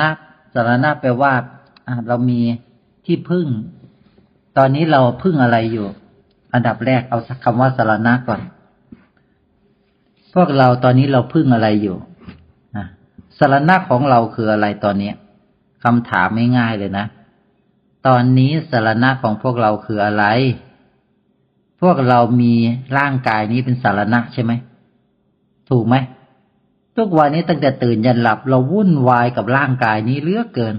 ณะสารณะแปลว่าเรามีที่พึ่ง ตอนนี้เราพึ่งอะไรอยู่ อันดับแรกเอาคำว่าสารณะก่อน พวกเราตอนนี้เราพึ่งอะไรอยู่สารณะของเราคืออะไรตอนนี้คำถามไม่ง่ายเลยนะ ตอนนี้สารณะของพวกเราคืออะไร พวกเรามีร่างกายนี้เป็นสารณะใช่ไหม ถูกไหม ทุกวันนี้ตั้งแต่ตื่นยันหลับเราวุ่นวายกับร่างกายนี้เลือกเกิน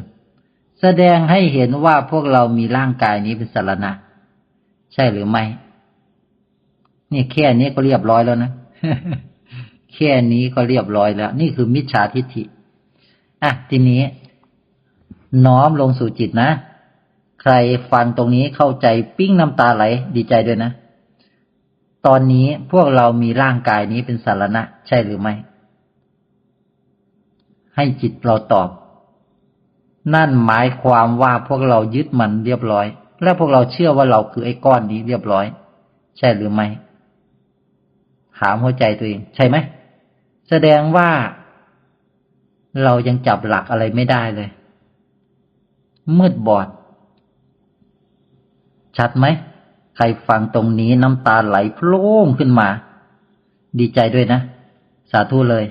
แสดงให้เห็นว่าพวกเรามีร่างกายนี้เป็นสารณะ ใช่หรือไม่นี่แค่นี้ก็เรียบร้อยแล้วนะแค่นี้ก็เรียบร้อยแล้ว นี่คือมิจฉาทิฏฐิอะทีนี้ น้อมลงสู่จิตนะ ใครฟังตรงนี้เข้าใจปิ้งน้ำตาไหล ดีใจด้วยนะ ตอนนี้พวกเรามีร่างกายนี้เป็นสารณะ ใช่หรือไม่ ให้จิตเราตอบ นั่นหมายความว่าพวกเรายึดมันเรียบร้อย และพวกเราเชื่อว่าเราคือไอ้ก้อนนี้เรียบร้อย ใช่หรือไม่ถามหัวใจตัวเอง ใช่ไหมแสดงว่า เรายังจับหลักอะไรไม่ได้เลย มืดบอด ชัดไหม ใครฟังตรงนี้น้ำตาไหลโพล่งขึ้นมา ดีใจด้วยนะ สาธุเลย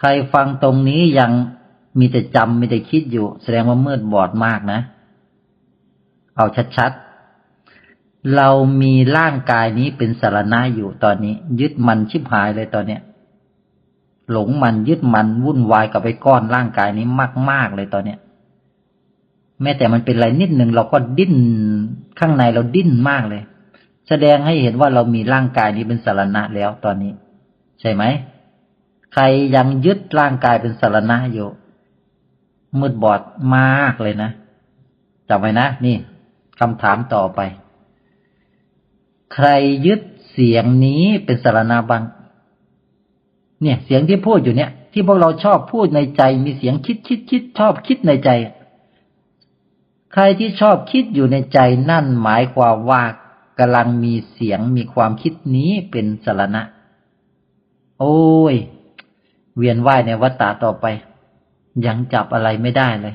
ใครฟังตรงนี้ยังมีแต่จำมีแต่คิดอยู่ แสดงว่ามืดบอดมากนะ เอาชัดๆ เรามีร่างกายนี้เป็นสารณะอยู่ตอนนี้ ยึดมันชิบหายเลยตอนเนี้ยหลงมันยึดมันวุ่นวายกับไอ้ก้อนร่างกายนี้มาก ๆ เลยตอนเนี้ยแม้แต่มันเป็นอะไรนิดหนึ่งเราก็ดิ้นข้างในเราดิ้นมากเลย แสดงให้เห็นว่าเรามีร่างกายนี้เป็นสารณะแล้วตอนนี้ ใช่ไหม ใครยังยึดร่างกายเป็นสารณะอยู่ มืดบอดมากเลยนะจำไว้นะ นี่คำถามต่อไป ใครยึดเสียงนี้เป็นสารณะบ้างเนี่ย เสียงที่พูดอยู่เนี่ย ที่พวกเราชอบพูดในใจ มีเสียงคิดคิดคิดชอบคิดในใจ ใครที่ชอบคิดอยู่ในใจนั่นหมายความว่ากำลังมีเสียงมีความคิดนี้เป็นสารณะ โอ้ย เวียนว่ายในวัฏฏะต่อไป ยังจับอะไรไม่ได้เลย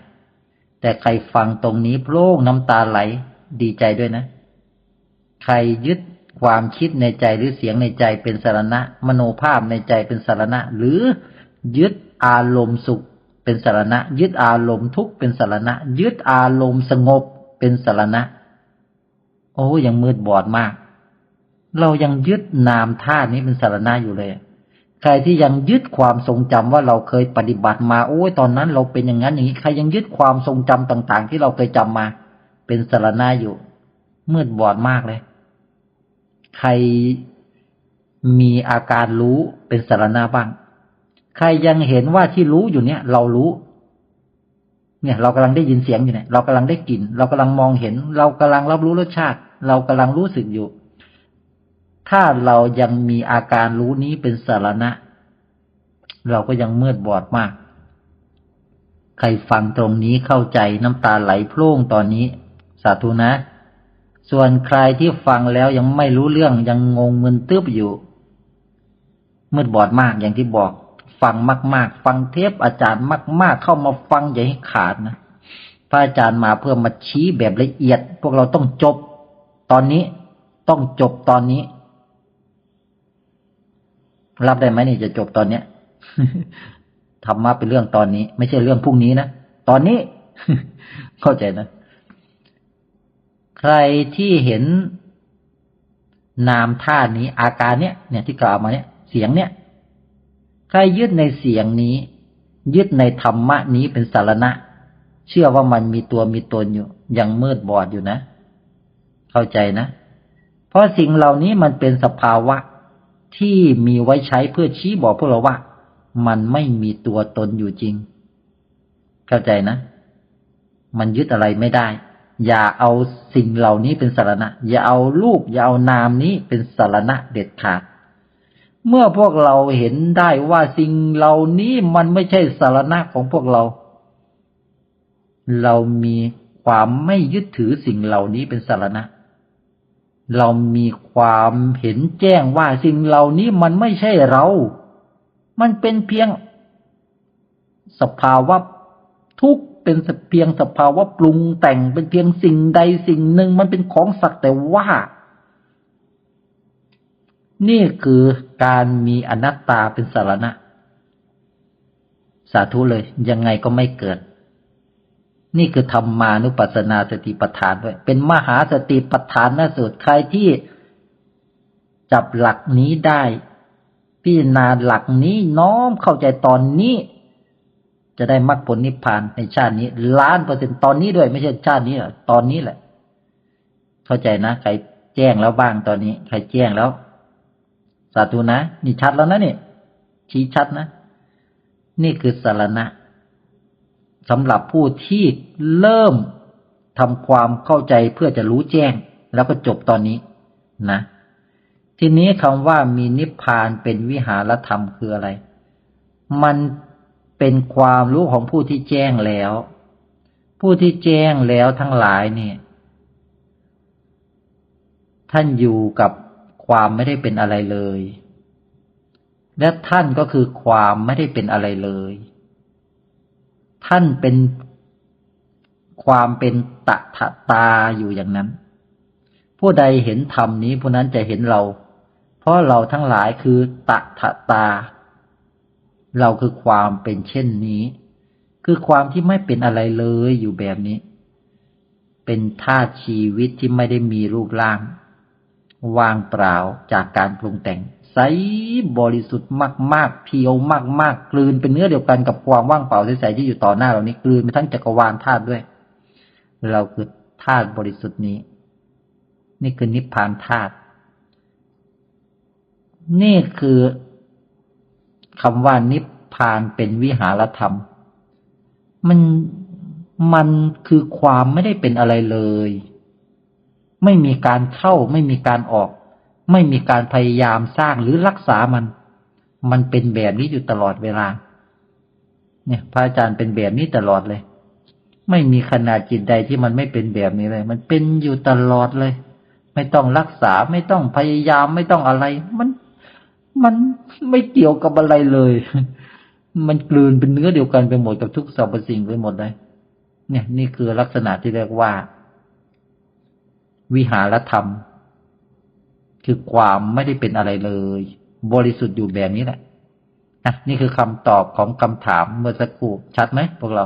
แต่ใครฟังตรงนี้โพร่งน้ำตาไหลดีใจด้วยนะ ใครยึดความคิดในใจหรือเสียงในใจเป็นสารณะ มโนภาพในใจเป็นสารณะ หรือยึดอารมณ์สุขเป็นสารณะ ยึดอารมณ์ทุกข์เป็นสารณะ ยึดอารมณ์สงบเป็นสารณะ โอ้ยังมืดบอดมาก เรายังยึดนามธาตุนี้เป็นสารณะอยู่เลย ใครที่ยังยึดความทรงจำว่าเราเคยปฏิบัติมาโอ้ยตอนนั้นเราเป็นอย่างนั้นอย่างนี้ใครยังยึดความทรงจำต่าง ๆ ที่เราเคยจำมา เป็นสารณะอยู่ มืดบอดมากเลย ใครมีอาการรู้เป็นสารณะบ้าง ใครยังเห็นว่าที่รู้อยู่เนี่ย เรารู้ เนี่ย เรากำลังได้ยินเสียงอยู่เนี่ย เรากำลังได้กลิ่น เรากำลังมองเห็น เรากำลังรับรู้รสชาติ เรากำลังรู้สึกอยู่ ถ้าเรายังมีอาการรู้นี้เป็นสารณะ เราก็ยังมืดบอดมาก ใครฟังตรงนี้เข้าใจน้ำตาไหลพล่งตอนนี้ สาธุนะ ส่วนใครที่ฟังแล้วยังไม่รู้เรื่องยังงงมึนตึ๊บอยู่ มืดบอดมากอย่างที่บอก ฟังมาก ๆ ฟังเทปอาจารย์มาก ๆ เข้ามาฟังอย่าให้ขาดนะพระอาจารย์มาเพื่อมาชี้แบบละเอียด พวกเราต้องจบตอนนี้ต้องจบตอนนี้ รับได้ไหมนี่จะจบตอนเนี้ยธรรมะเป็นเรื่องตอนนี้ ไม่ใช่เรื่องพรุ่งนี้นะตอนนี้ เข้าใจนะ ใครที่เห็นนามท่านี้อาการเนี้ยเนี่ยที่กล่าวมาเนี่ย เสียงเนี่ย ใครยึดในเสียงนี้ ยึดในธรรมะนี้เป็นสารณะ เชื่อว่ามันมีตัวมีตนอยู่ ยังมืดบอดอยู่นะ เข้าใจนะ เพราะสิ่งเหล่านี้มันเป็นสภาวะ ที่มีไว้ใช้เพื่อชี้บอกพวกเราว่า มันไม่มีตัวตนอยู่จริง เข้าใจนะ มันยึดอะไรไม่ได้ อย่าเอาสิ่งเหล่านี้เป็นสารณะ อย่าเอารูป อย่าเอานามนี้เป็นสารณะเด็ดขาด เมื่อพวกเราเห็นได้ว่าสิ่งเหล่านี้มันไม่ใช่สารณะของพวกเรา เรามีความไม่ยึดถือสิ่งเหล่านี้เป็นสารณะ เรามีความเห็นแจ้งว่าสิ่งเหล่านี้มันไม่ใช่เรา มันเป็นเพียง สภาวะทุกข์เป็นเพียงสภาวะปรุงแต่งเป็นเพียงสิ่งใดสิ่งหนึ่งมันเป็นของสักแต่ว่า นี่คือการมีอนัตตาเป็นสารณะ สาธุเลยยังไงก็ไม่เกิด นี่คือธรรมานุปัสสนาสติปัฏฐานด้วย เป็นมหาสติปัฏฐานนะสุดใครที่จับหลักนี้ได้ พิจารณาหลักนี้น้อมเข้าใจตอนนี้ จะได้มรรคผลนิพพานในชาตินี้ ล้านเปอร์เซ็นตอนนี้ด้วย ไม่ใช่ชาตินี้หรอตอนนี้แหละ เข้าใจนะใครแจ้งแล้วบ้างตอนนี้ ใครแจ้งแล้ว สาธุนะ นี่ชัดแล้วนะนี่ชี้ชัดนะ นี่คือสารณะ สำหรับผู้ที่เริ่มทำความเข้าใจเพื่อจะรู้แจ้ง แล้วก็จบตอนนี้นะ ทีนี้คำว่ามีนิพพานเป็นวิหารธรรมคืออะไร มันเป็นความรู้ของผู้ที่แจ้งแล้ว ผู้ที่แจ้งแล้วทั้งหลายเนี่ยท่านอยู่กับความไม่ได้เป็นอะไรเลย และท่านก็คือความไม่ได้เป็นอะไรเลย ท่านเป็นความเป็นตะทะตาอยู่อย่างนั้น ผู้ใดเห็นธรรมนี้ผู้นั้นจะเห็นเรา เพราะเราทั้งหลายคือตะทะตา เราคือความเป็นเช่นนี้ คือความที่ไม่เป็นอะไรเลยอยู่แบบนี้ เป็นธาตุชีวิตที่ไม่ได้มีรูปร่าง ว่างเปล่าจากการปรุงแต่ง ใสบริสุทธิ์มากๆเพียวมากๆกลืนเป็นเนื้อเดียวกันกับความว่างเปล่าใสๆที่อยู่ต่อหน้าเรานี้กลืนไปทั้งจักรวาลธาตุด้วย เราคือธาตุบริสุทธิ์นี้ นี่คือนิพพานธาตุนี่คือคำว่านิพพานเป็นวิหารธรรม มันมันคือความไม่ได้เป็นอะไรเลย ไม่มีการเข้าไม่มีการออก ไม่มีการพยายามสร้างหรือรักษามัน มันเป็นแบบนี้อยู่ตลอดเวลา เนี่ย พระอาจารย์เป็นแบบนี้ตลอดเลย ไม่มีขนาดจิตใดที่มันไม่เป็นแบบนี้เลย มันเป็นอยู่ตลอดเลย ไม่ต้องรักษาไม่ต้องพยายามไม่ต้องอะไร มัน มันไม่เกี่ยวกับอะไรเลย มันกลืนเป็นเนื้อเดียวกันไปหมดกับทุกสรรพสิ่งไปหมดเลย เนี่ย นี่คือลักษณะที่เรียกว่า วิหารธรรม คือความไม่ได้เป็นอะไรเลย บริสุทธิ์อยู่แบบนี้แหละนะนี่คือคำตอบของคำถามเมื่อสักครู่ชัดไหมพวกเรา